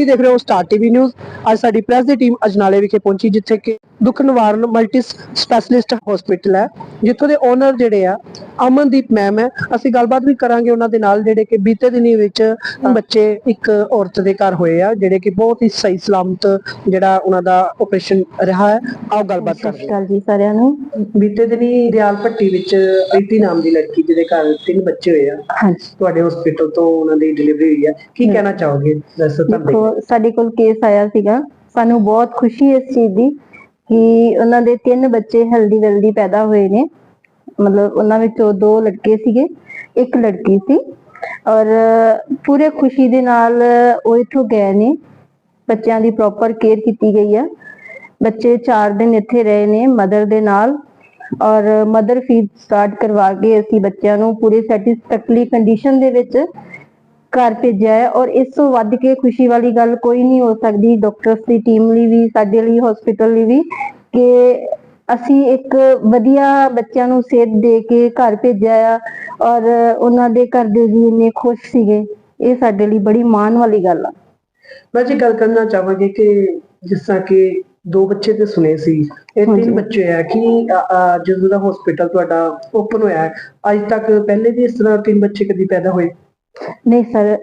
ਤੁਸੀਂ ਦੇਖ ਰਹੇ ਹੋ ਸਟਾਰ ਟੀਵੀ ਨਿਊਜ਼ ਅੱਜ ਸਾਡੀ ਪ੍ਰੈਸ ਦੀ ਟੀਮ ਅਜਨਾਲੇ ਵਿਖੇ ਪਹੁੰਚੀ, ਜਿੱਥੇ ਕਿ ਦੁੱਖ ਨਿਵਾਰਨ ਮਲਟੀ ਸਪੈਸ਼ਲਿਸਟ ਹਸਪੀਟਲ ਹੈ, ਜਿੱਥੋਂ ਦੇ ਓਨਰ ਜਿਹੜੇ ਆ ਅਮਨਦੀਪ ਮੈਮ ਹੈ। ਅਸੀਂ ਗੱਲਬਾਤ ਵੀ ਕਰਾਂਗੇ ਉਹਨਾਂ ਦੇ ਨਾਲ ਜਿਹੜੇ ਕਿ ਬੀਤੇ ਦਿਨੀ ਵਿੱਚ ਬੱਚੇ ਇੱਕ ਔਰਤ ਦੇ ਘਰ ਹੋਏ ਆ ਜਿਹੜੇ ਕਿ ਬਹੁਤ ਹੀ ਸਹੀ ਸਲਾਮਤ ਜਿਹੜਾ ਉਹਨਾਂ ਦਾ ਆਪਰੇਸ਼ਨ ਰਿਹਾ ਹੈ। ਆਓ ਗੱਲਬਾਤ ਕਰਦੇ ਅਕਾਲ ਜੀ ਸਾਰਿਆਂ ਨੂੰ। ਬੀਤੇ ਦਿਨੀ ਦਿਆਲ ਭੱਟੀ ਵਿੱਚ ਪ੍ਰੀਤੀ ਨਾਮ ਦੀ ਲੜਕੀ ਜਿਹਦੇ ਘਰ ਤਿੰਨ ਬੱਚੇ ਹੋਏ ਆ ਹਾਂਜੀ ਤੁਹਾਡੇ ਹਸਪੀਟਲ ਤੋਂ ਉਹਨਾਂ ਦੀ ਡਿਲੀਵਰੀ ਹੋਈ ਹੈ ਕੀ ਕਹਿਣਾ ਚਾਹੋਗੇ? ਦੱਸੋ ਤੁਹਾਨੂੰ ਸਾਡੇ ਕੋਲ ਕੇਸ ਆਇਆ ਸੀਗਾ। ਸਾਨੂੰ ਬਹੁਤ ਖੁਸ਼ੀ ਇਸ ਚੀਜ਼ ਦੀ ਕਿ ਉਹਨਾਂ ਦੇ ਤਿੰਨ ਬੱਚੇ ਹੈਲਦੀ ਵੈਲਦੀ ਪੈਦਾ ਹੋਏ ਨੇ। ਮਤਲਬ ਉਹਨਾਂ ਵਿੱਚੋਂ ਦੋ ਲੜਕੇ ਸੀਗੇ, ਇੱਕ ਲੜਕੀ ਸੀ ਔਰ ਪੂਰੇ ਖੁਸ਼ੀ ਦੇ ਨਾਲ ਉਹ ਇੱਥੋਂ ਗਏ ਨੇ, ਬੱਚਿਆਂ ਦੀ ਪ੍ਰੋਪਰ ਕੇਅਰ ਕੀਤੀ ਗਈ ਆ, ਬੱਚੇ 4 ਦਿਨ ਇੱਥੇ ਰਹੇ ਨੇ ਮਦਰ ਦੇ ਨਾਲ ਔਰ ਮਦਰ ਫੀਡ ਸਟਾਰਟ ਕਰਵਾ ਕੇ ਅਸੀਂ ਬੱਚਿਆਂ ਨੂੰ ਪੂਰੇ ਸੈਟੀਸਫੈਕਟਰੀ ਕੰਡੀਸ਼ਨ ਦੇ ਵਿੱਚ ਘਰ ਭੇਜਿਆ ਹੈ ਔਰ ਇਸ ਤੋਂ ਵੱਧ ਕੇ ਖੁਸ਼ੀ ਵਾਲੀ ਗੱਲ ਕੋਈ ਨਹੀਂ ਹੋ ਸਕਦੀ ਡਾਕਟਰਸ ਦੀ ਟੀਮ ਲਈ ਵੀ, ਸਾਡੇ ਲਈ ਹਸਪੀਟਲ ਲਈ ਵੀ ਕਿ ਅਸੀਂ ਇੱਕ ਵਧੀਆ ਬੱਚਿਆਂ ਨੂੰ ਸਿਹਤ ਦੇ ਕੇ ਘਰ ਭੇਜਿਆ ਆ ਔਰ ਉਹਨਾਂ ਦੇ ਘਰ ਦੇ ਜੀ ਇੰਨੇ ਖੁਸ਼ ਸੀਗੇ। ਇਹ ਸਾਡੇ ਲਈ ਬੜੀ ਮਾਣ ਵਾਲੀ ਗੱਲ ਆ। ਮੈਂ ਜੀ ਗੱਲ ਕਰਨਾ ਚਾਹਾਂਗੇ ਕਿ ਜਿਸ ਤਰ੍ਹਾਂ ਕਿ ਦੋ ਬੱਚੇ ਤੇ ਸੁਣੇ ਸੀ। ਇਹ। ਤਿੰਨ ਬੱਚੇ ਆ ਕਿ ਜਦੋਂ ਦਾ ਹਸਪੀਟਲ ਤੁਹਾਡਾ ਓਪਨ ਹੋਇਆ ਅੱਜ ਤੱਕ ਪਹਿਲੇ ਵੀ ਇਸ ਤਰ੍ਹਾਂ ਤਿੰਨ ਬੱਚੇ ਕਦੀ ਪੈਦਾ ਹੋਏ? ਨਹੀਂ ਸਰ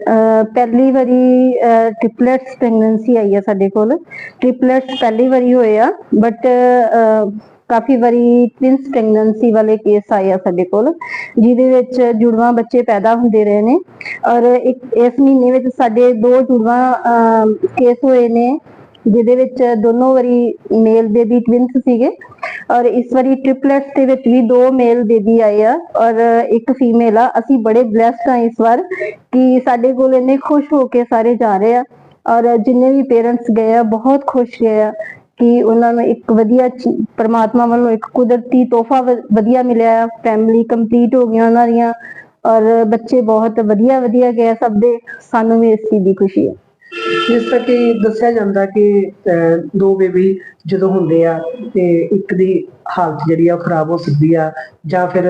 ਪਹਿਲੀ ਵਾਰੀ ਟ੍ਰਿਪਲੇਟਸ ਪ੍ਰੈਗਨੈਂਸੀ ਆਈ ਆ ਸਾਡੇ ਕੋਲ। ਟ੍ਰਿਪਲੇਟਸ ਪਹਿਲੀ ਵਾਰੀ ਹੋਏ ਆ ਬਟ ਕਾਫੀ ਵਾਰੀ ਟਵਿੰਸ ਪ੍ਰੈਗਨੈਂਸੀ ਵਾਲੇ ਕੇਸ ਆਏ ਆ ਸਾਡੇ ਕੋਲ, ਜਿਹਦੇ ਵਿੱਚ ਜੁੜਵਾ ਬੱਚੇ ਪੈਦਾ ਹੁੰਦੇ ਰਹੇ ਨੇ ਔਰ ਇੱਕ ਇਸ ਮਹੀਨੇ ਵਿੱਚ ਸਾਡੇ ਦੋ ਜੁੜਵਾ ਕੇਸ ਹੋਏ ਨੇ, ਜਿਹਦੇ ਵਿੱਚ ਦੋਨੋਂ ਵਾਰੀ ਮੇਲ ਬੇਬੀ ਟਵਿੰਸ ਸੀਗੇ ਔਰ ਇਸ ਵਾਰੀ ਟ੍ਰਿਪਲੇਟਸ ਦੇ ਵਿੱਚ ਵੀ ਦੋ ਮੇਲ ਬੇਬੀ ਆਏ ਆ ਔਰ ਇੱਕ ਫੀਮੇਲ ਆ। ਅਸੀਂ ਬੜੇ ਬlesed ਆ ਇਸ ਵਾਰ ਕਿ ਸਾਡੇ ਕੋਲ ਇੰਨੇ ਖੁਸ਼ ਹੋ ਕੇ ਸਾਰੇ ਜਾ ਰਹੇ ਆ ਔਰ ਜਿੰਨੇ ਵੀ ਪੇਰੈਂਟਸ ਗਏ ਆ, ਬਹੁਤ ਖੁਸ਼ ਗਏ ਆ ਕਿ ਉਹਨਾਂ ਨੂੰ ਇੱਕ ਵਧੀਆ ਚੀ- ਵੱਲੋਂ ਇੱਕ ਕੁਦਰਤੀ ਤੋਹਫਾ ਵਧੀਆ ਮਿਲਿਆ ਫੈਮਿਲੀ ਕੰਪਲੀਟ ਹੋ ਗਈਆਂ ਉਹਨਾਂ ਦੀਆਂ, ਔਰ ਬੱਚੇ ਬਹੁਤ ਵਧੀਆ ਵਧੀਆ ਗਏ, ਸਭ ਦੇ, ਸਾਨੂੰ ਵੀ ਇਸ ਚੀਜ਼ ਦੀ ਖੁਸ਼ੀ ਹੈ। ਜਿਸ ਤਰ੍ਹਾਂ ਕਿ ਦੱਸਿਆ ਜਾਂਦਾ ਕਿ ਦੋ ਬੇਬੀ ਜਦੋਂ ਹੁੰਦੇ ਆ, ਤੇ ਇੱਕ ਦੀ ਹਾਲਤ ਜਿਹੜੀ ਆ ਖਰਾਬ ਹੋ ਸਕਦੀ ਆ, ਜਾਂ ਫਿਰ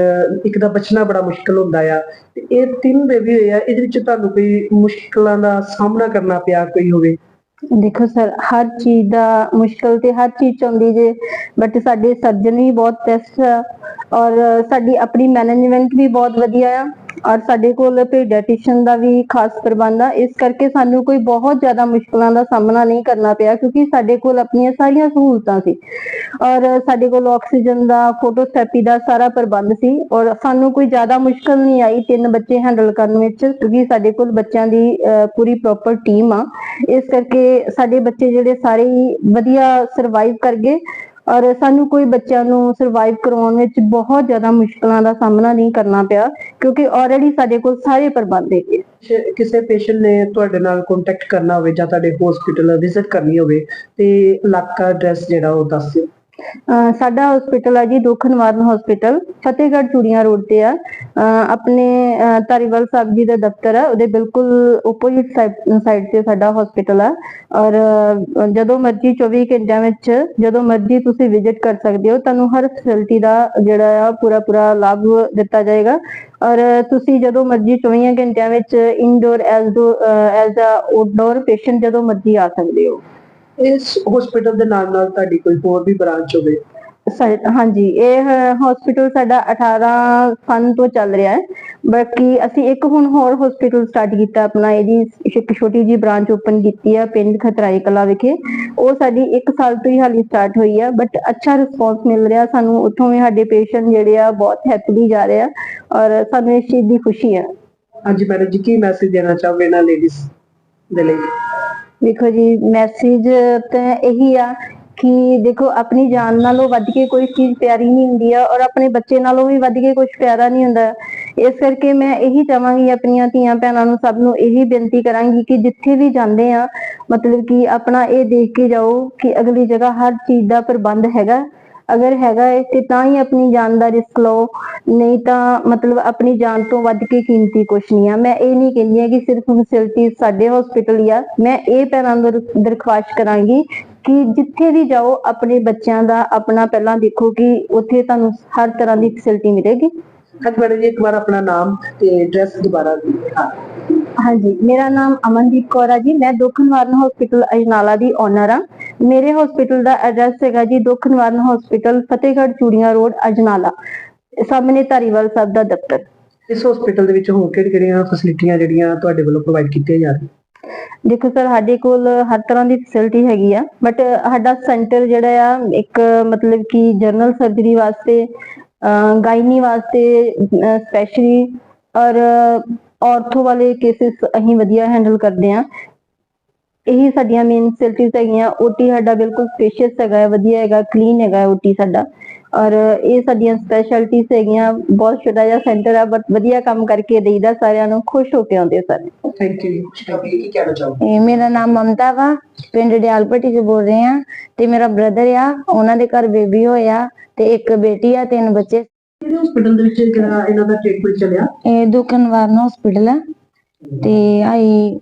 ਇੱਕ ਦਾ ਬਚਣਾ ਬੜਾ ਮੁਸ਼ਕਲ ਹੁੰਦਾ ਆ, ਤੇ ਇਹ ਤਿੰਨ ਬੇਬੀ ਹੋਏ ਆ, ਇਹਦੇ ਵਿੱਚ ਤੁਹਾਨੂੰ ਕੋਈ ਮੁਸ਼ਕਲਾਂ ਦਾ ਸਾਹਮਣਾ ਕਰਨਾ ਪਿਆ ਕੋਈ ਹੋਵੇ? ਦੇਖੋ ਸਰ, ਹਰ ਚੀਜ਼ ਦਾ ਮੁਸ਼ਕਲ ਤੇ ਹਰ ਚੀਜ਼ ਚ ਆਉਂਦੀ ਜੇ ਬਟ ਸਾਡੇ ਸਰਜਨ ਵੀ ਬਹੁਤ ਬੈਸਟ ਆ ਔਰ ਸਾਡੀ ਆਪਣੀ ਮੈਨੇਜਮੈਂਟ ਵੀ ਬਹੁਤ ਵਧੀਆ ਆ। ਔਰ ਸਾਡੇ ਕੋਲ ਪੀਡੀਆਟ੍ਰਿਸ਼ੀਅਨ ਦਾ ਵੀ ਖਾਸ ਪ੍ਰਬੰਧ ਆ। ਇਸ ਕਰਕੇ ਸਾਨੂੰ ਕੋਈ ਬਹੁਤ ਜ਼ਿਆਦਾ ਮੁਸ਼ਕਲਾਂ ਦਾ ਸਾਹਮਣਾ ਨਹੀਂ ਕਰਨਾ ਪਿਆ, ਕਿਉਂਕਿ ਸਾਡੇ ਕੋਲ ਆਪਣੀਆਂ ਸਾਰੀਆਂ ਸਹੂਲਤਾਂ ਸੀ। ਔਰ ਸਾਡੇ ਕੋਲ ਆਕਸੀਜਨ ਦਾ ਫੋਟੋਥੈਰੇਪੀ ਦਾ ਸਾਰਾ ਪ੍ਰਬੰਧ ਸੀ। ਔਰ ਸਾਨੂੰ ਕੋਈ ਜ਼ਿਆਦਾ ਮੁਸ਼ਕਲ ਨਹੀਂ ਆਈ ਤਿੰਨ ਬੱਚੇ ਹੈਂਡਲ ਕਰਨ ਵਿੱਚ, ਕਿਉਂਕਿ ਸਾਡੇ ਕੋਲ ਬੱਚਿਆਂ ਦੀ ਪੂਰੀ ਪ੍ਰੋਪਰ ਟੀਮ ਆ। ਇਸ ਕਰਕੇ ਸਾਡੇ ਬੱਚੇ ਜਿਹੜੇ ਸਾਰੇ ਹੀ ਵਧੀਆ ਸਰਵਾਈਵ ਕਰ ਗਏ। ਔਰ ਸਾਨੂੰ ਕੋਈ ਬੱਚਿਆਂ ਨੂੰ ਸਰਵਾਈਵ ਕਰਵਾਉਣ ਵਿੱਚ ਬਹੁਤ ਜ਼ਿਆਦਾ ਮੁਸ਼ਕਲਾਂ ਦਾ ਸਾਹਮਣਾ ਨਹੀਂ ਕਰਨਾ ਪਿਆ ਕਿਉਂਕਿ ਆਲਰੇਡੀ ਸਾਡੇ ਕੋਲ ਸਾਰੇ ਪ੍ਰਬੰਧ ਹੈਗੇ ਕਿਸੇ ਪੇਸ਼ੈਂਟ ਨੇ ਤੁਹਾਡੇ ਨਾਲ ਕੰਟੈਕਟ ਕਰਨਾ ਹੋਵੇ ਜਾਂ ਤੁਹਾਡੇ ਹਸਪੀਟਲ ਵਿਜ਼ਿਟ ਕਰਨੀ ਹੋਵੇ ਤੇ ਇਲਾਕਾ ਐਡਰੈਸ ਜਿਹੜਾ ਉਹ ਦੱਸ ਦਿਓ। ਅਹ ਸਾਡਾ ਹਸਪੀਟਲ ਹੈ ਜੀ ਦੁੱਖ ਨਿਵਾਰਨ ਹਸਪੀਟਲ ਫਤਿਹਗੜ੍ਹ ਚੂੜੀਆਂ ਰੋਡ ਤੇ ਆ। ਆਪਣੇ ਅਹ ਧਾਰੀਵਾਲ ਸਾਹਿਬ ਜੀ ਦਾ ਦਫ਼ਤਰ ਹੈ ਉਹਦੇ ਬਿਲਕੁਲ ਆਪੋਜ਼ਿਟ ਸਾਈਡ ਤੇ ਸਾਡਾ ਹਸਪੀਟਲ ਆ ਔਰ ਅਹ, ਜਦੋਂ ਮਰਜ਼ੀ 24 ਘੰਟਿਆਂ ਵਿੱਚ ਜਦੋਂ ਮਰਜ਼ੀ ਤੁਸੀਂ ਵਿਜ਼ਿਟ ਕਰ ਸਕਦੇ ਹੋ ਤੁਹਾਨੂੰ ਹਰ ਫੈਸਿਲਿਟੀ ਦਾ ਜਿਹੜਾ ਆ ਪੂਰਾ ਪੂਰਾ ਲਾਭ ਦਿੱਤਾ ਜਾਏਗਾ ਔਰ ਤੁਸੀਂ ਜਦੋਂ ਮਰਜ਼ੀ 24 ਘੰਟਿਆਂ ਵਿੱਚ indoor as as uh outdoor patient ਜਦੋਂ ਮਰਜ਼ੀ ਆ ਸਕਦੇ ਹੋ। ਇਸ ਹਸਪੀਟਲ ਦੇ ਨਾਲ ਨਾਲ ਤੁਹਾਡੀ ਕੋਈ ਹੋਰ ਵੀ ਬ੍ਰਾਂਚ ਹੋਵੇ ਸਾ- ਹਾਂਜੀ ਇਹ ਹਸਪੀਟਲ ਸਾਡਾ 18 ਸਨ ਤੋਂ ਚੱਲ ਰਿਹਾ ਹੈ। ਬਾਕੀ ਅਸੀਂ ਇੱਕ ਹੁਣ ਹੋਰ ਹਸਪੀਟਲ ਸਟਾਰਟ ਕੀਤਾ ਆਪਣਾ ਇਹਦੀ ਇੱਕ ਛੋਟੀ ਜੀ ਬ੍ਰਾਂਚ ਓਪਨ ਕੀਤੀ ਆ ਪਿੰਡ ਖਤਰਾਈ ਕਲਾ ਵਿਖੇ। ਉਹ ਸਾਡੀ 1 ਸਾਲ ਤੋਂ ਹੀ ਹਾਲੀ ਸਟਾਰਟ ਹੋਈ ਆ ਬਟ ਅੱਛਾ ਰਿਸਪੌਂਸ ਮਿਲ ਰਿਹਾ ਸਾਨੂੰ। ਉੱਥੋਂ ਵੀ ਸਾਡੇ ਪੇਸ਼ੈਂਟ ਜਿਹੜੇ ਆ ਬਹੁਤ ਹੈਪੀਲੀ ਜਾ ਰਹੇ ਆ ਔਰ ਸਾਨੂੰ ਇਸ ਚੀਜ਼ ਦੀ ਖੁਸ਼ੀ ਆ। ਹਾਂਜੀ ਮੈਡਮ ਜੀ ਕੀ ਮੈਸੇਜ ਦੇਣਾ ਚਾਹੋਗੇ ਇਹਨਾਂ ਲੇਡੀਜ਼ ਦੇ ਲਈ? ਦੇਖੋ ਜੀ ਮੈਸੇਜ ਤਾਂ ਇਹੀ ਆ ਕਿ ਦੇਖੋ, ਆਪਣੀ ਜਾਨ ਨਾਲੋਂ ਵੱਧ ਕੇ ਕੋਈ ਚੀਜ਼ ਪਿਆਰੀ ਨਹੀਂ ਹੁੰਦੀ ਆ ਔਰ ਆਪਣੇ ਬੱਚੇ ਨਾਲੋਂ ਵੀ ਵੱਧ ਕੇ ਕੁਝ ਪਿਆਰਾ ਨਹੀਂ ਹੁੰਦਾ। ਇਸ ਕਰਕੇ ਮੈਂ ਇਹੀ ਚਾਹਾਂਗੀ ਆਪਣੀਆਂ ਧੀਆਂ ਭੈਣਾਂ ਨੂੰ ਸਭ ਨੂੰ ਇਹੀ ਬੇਨਤੀ ਕਰਾਂਗੀ ਕਿ ਜਿੱਥੇ ਵੀ ਜਾਂਦੇ ਆ, ਮਤਲਬ ਕਿ ਆਪਣਾ ਇਹ ਦੇਖ ਕੇ ਜਾਓ ਕਿ ਅਗਲੀ ਜਗ੍ਹਾ ਹਰ ਚੀਜ਼ ਦਾ ਪ੍ਰਬੰਧ ਹੈਗਾ। ਅਗਰ ਹੈਗਾ ਹੈ ਤੇ ਤਾਂ ਹੀ ਆਪਣੀ ਜਾਨ ਦਾ ਰਿਸਕ ਲਓ, ਨਹੀਂ ਤਾਂ ਮਤਲਬ ਆਪਣੀ ਜਾਨ ਤੋਂ ਵੱਧ ਕੇ ਕੀਮਤੀ ਕੁਛ ਨਹੀਂ ਆ। ਮੈਂ ਇਹ ਨਹੀਂ ਕਹਿੰਦੀ ਆ ਕਿ ਸਿਰਫ ਫੈਸਿਲਿਟੀ ਸਾਡੇ ਹਸਪੀਟਲ ਹੀ ਆ। ਮੈਂ ਇਹ ਭੈਣਾਂ ਨੂੰ ਦਰਖਾਸਤ ਕਰਾਂਗੀ ਕਿ ਜਿੱਥੇ ਵੀ ਜਾਓ ਆਪਣੇ ਬੱਚਿਆਂ ਦਾ ਆਪਣਾ ਪਹਿਲਾਂ ਦੇਖੋ ਕਿ ਉੱਥੇ ਤੁਹਾਨੂੰ ਹਰ ਤਰ੍ਹਾਂ ਦੀ ਫੈਸਿਲਿਟੀ ਮਿਲੇਗੀ। ਮੈਡਮ ਜੀ ਇੱਕ ਵਾਰ ਆਪਣਾ ਨਾਮ ਤੇ ਐਡਰੈਸ ਦੁਬਾਰਾ। ਹਾਂ ਹਾਂਜੀ ਮੇਰਾ ਨਾਮ ਅਮਨਦੀਪ ਕੌਰ ਜੀ। ਮੈਂ ਦੁੱਖ ਨਿਵਾਰਨ ਹਸਪੀਟਲ ਅਜਨਾਲਾ ਦੀ ਓਨਰ ਆ ਮੇਰੇ ਹਸਪੀਟਲ ਦਾ ਐਡਰੈਸ ਹੈਗਾ ਜੀ ਦੁੱਖ ਨਿਵਾਰਨ ਹਸਪੀਟਲ ਫਤਿਹਗੜ੍ਹ ਚੂੜੀਆਂ ਰੋਡ ਅਜਨਾਲਾ। ਸਾਹਮਣੇ ਧਾਰੀਵਾਲ ਸਾਹਿਬ ਦਾ ਦਫ਼ਤਰ। ਇਸ ਹਸਪੀਟਲ ਦੇ ਵਿੱਚ ਕਿਹੜੀ ਕਿਹੜੀਆਂ ਫੈਸਿਲਿਟੀਆਂ ਜਿਹੜੀਆਂ ਤੁਹਾਡੇ ਵੱਲੋਂ ਪ੍ਰੋਵਾਈਡ ਕੀਤੀਆਂ ਜਾ ਰਹੀਆਂ? ਦੇਖੋ ਸਰ ਸਾਡੇ ਕੋਲ ਹਰ ਤਰ੍ਹਾਂ ਦੀ ਫੈਸਿਲਿਟੀ ਹੈਗੀ ਆ ਬਟ ਸਾਡਾ ਸੈਂਟਰ ਜਿਹੜਾ ਆ ਇੱਕ ਮਤਲਬ ਕਿ ਜਨਰਲ ਸਰਜਰੀ ਵਾਸਤੇ ਗਾਇਨੀ ਵਾਸਤੇ ਸਪੈਸ਼ਲੀ ਔਰ ਆਰਥੋ ਵਾਲੇ ਕੇਸਿਸ ਅਸੀਂ ਵਧੀਆ ਹੈਂਡਲ ਕਰਦੇ ਆ। ਇਹੀ ਸਾਡੀਆਂ ਮੇਨ ਫੈਸਿਲਿਟੀਜ਼ ਹੈਗੀਆਂ ਓਟੀ ਸਾਡਾ ਬਿਲਕੁਲ ਸਪੇਸ਼ੀਅਸ ਹੈਗਾ ਹੈ, ਵਧੀਆ ਹੈਗਾ ਕਲੀਨ ਹੈਗਾ ਓਟੀ ਸਾਡਾ। ਔਰ ਇਹ ਸਾਡੀਆਂ ਸਪੈਸ਼ਲਟੀਜ਼ ਹੈਗੀਆਂ ਬਹੁਤ ਛੋਟਾ ਜਿਹਾ ਸੈਂਟਰ ਆ ਬਟ ਵਧੀਆ ਕੰਮ ਕਰਕੇ ਦੇਈਦਾ ਸਾਰਿਆਂ ਨੂੰ ਖੁਸ਼ ਹੋ ਕੇ ਆਉਂਦੇ ਸਾਰੇ। ਥੈਂਕ ਯੂ ਜੀ ਕੀ ਕਹਿਣਾ ਚਾਹੋਗੇ? ਇਹ ਮੇਰਾ ਨਾਮ ਮਮਤਾ ਵਾ ਪਿੰਡ ਡਿਆਲਪੱਟੀ ਤੋਂ ਬੋਲ ਰਹੇ ਆ ਤੇ ਮੇਰਾ ਬ੍ਰਦਰ ਆ ਉਹਨਾਂ ਦੇ ਘਰ ਬੇਬੀ ਹੋਇਆ ਤੇ ਇੱਕ ਬੇਟੀ ਆ ਤਿੰਨ ਬੱਚੇ। ਕਿਹੜੇ ਹਸਪੀਟਲ ਦੇ ਵਿੱਚ ਜਿਹੜਾ ਇਹਨਾਂ ਦਾ ਟ੍ਰੀਟਮੈਂਟ ਚੱਲਿਆ? ਇਹ ਦੁਖਨ ਵਾਰਨ ਹਸਪੀਟਲ ਆ ਤੇ ਆਈ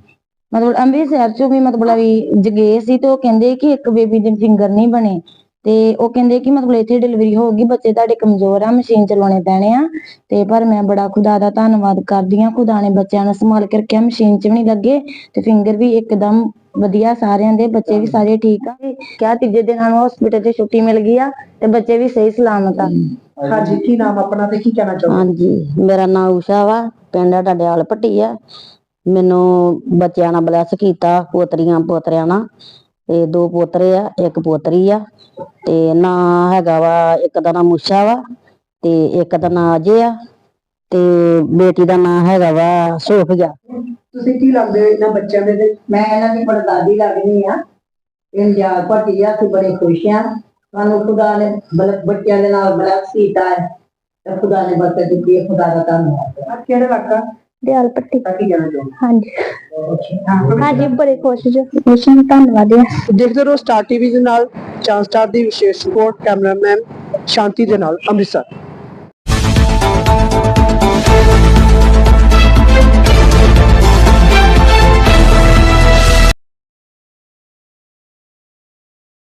ਮਤਲਬ ਅੰਮ੍ਰਿਤਸਰ ਚੋਂ ਵੀ ਮਤਲਬ ਵੀ ਜਗੇ ਸੀ ਤੇ ਉਹ ਕਹਿੰਦੇ ਕਿ ਇੱਕ ਬੇਬੀ ਦੇ ਫਿੰਗਰ ਨਹੀਂ ਬਣੇ। ਤੇ ਉਹ ਕਹਿੰਦੇ ਕਿ ਮਤਲਬ ਇੱਥੇ ਡਿਲੀਵਰੀ ਹੋਊਗੀ ਬੱਚੇ ਤੁਹਾਡੇ ਕਮਜ਼ੋਰ ਆ ਮਸ਼ੀਨ ਚਲਾਉਣੇ ਪੈਣੇ ਆ। ਤੇ ਪਰ ਮੈਂ ਬੜਾ ਖੁਦਾ ਦਾ ਧੰਨਵਾਦ ਕਰਦੀ ਆ ਖੁਦਾ ਨੇ ਬੱਚਿਆਂ ਨੂੰ ਸੰਭਾਲ ਕੇ ਰੱਖਿਆ ਮਸ਼ੀਨ 'ਚ ਵੀ ਨਹੀਂ ਲੱਗੇ ਤੇ ਫਿੰਗਰ ਵੀ ਇੱਕਦਮ ਵਧੀਆ ਸਾਰਿਆਂ ਦੇ ਬੱਚੇ ਵੀ ਸਾਰੇ ਠੀਕ ਆ। ਕਿਆ ਤੀਜੇ ਦਿਨ ਸਾਨੂੰ ਹਸਪੀਟਲ 'ਚ ਛੁੱਟੀ ਮਿਲ ਗਈ ਆ ਤੇ ਬੱਚੇ ਵੀ ਸਹੀ ਸਲਾਮਤ ਆ। ਹਾਂਜੀ ਕੀ ਨਾਮ ਆਪਣਾ ਤੇ ਕੀ ਕਹਿਣਾ ਚਾਹੋਗੇ? ਹਾਂਜੀ ਮੇਰਾ ਨਾਮ ਊਸ਼ਾ ਵਾ ਪਿੰਡ ਡਡਿਆਲ ਪੱਟੀ ਆ। ਮੈਨੂੰ ਬੱਚਿਆਂ ਨਾਲ ਬਲੈਸ ਕੀਤਾ ਪੋਤਰੀਆਂ ਪੋਤਰਿਆਂ ਨਾਲ। ਤੇ ਦੋ ਪੋਤਰੇ ਆ ਇੱਕ ਪੋਤਰੀ ਆ ਤੇ ਨਾਂ ਹੈਗਾ ਵਾ ਇੱਕ ਦਾ ਨਾਮ ਊਸ਼ਾ ਵਾ ਤੇ ਇੱਕ ਦਾ ਨਾਂ ਅਜੇ ਆ ਤੇ ਬੇਟੀ ਦਾ ਨਾਂ ਹੈਗਾ ਵਾ ਸੋਫੀਆ। ਤੁਸੀਂ ਕੀ ਲੱਗਦੇ ਹੋ ਇਹਨਾਂ ਬੱਚਿਆਂ ਦੇ ਤੇ? ਮੈਂ ਇਹਨਾਂ ਦੀ ਪੜਦਾਦੀ ਲੱਗਦੀ ਆ। ਇੰਡੀਆ ਪੱਟੀ ਆ ਤੇ ਬੜੇ ਖੁਸ਼ ਆ। ਸਾਨੂੰ ਖੁਦਾ ਨੇ ਬਲ- ਬੱਚਿਆਂ ਦੇ ਨਾਲ ਬਲੈਸ ਕੀਤਾ ਹੈ। ਤੇ ਖੁਦਾ ਨੇ ਬਰਕਤ ਦਿੱਤੀ ਹੈ ਖੁਦਾ ਦਾ ਧੰਨਵਾਦ। ਆਹ ਕਿਹੜਾ ਇਲਾਕਾ ਦਿਆਲ ਪੱਟੀ ਹਾਂਜੀ। ਹਾਂਜੀ, ਬੜੇ ਖੁਸ਼ ਜੀ। ਮਿਸ਼ਨ ਧੰਨਵਾਦ ਆ ਦੇਖਦੇ ਰਹੋ ਸਟਾਰ ਟੀਵੀ ਦੇ ਨਾਲ ਚਾਂਸ ਦੀ ਵਿਸ਼ੇਸ਼ ਰਿਪੋਰਟ ਕੈਮਰਾਮੈਨ ਸ਼ਾਂਤੀ ਦੇ ਨਾਲ। ਅੰਮ੍ਰਿਤਸਰ।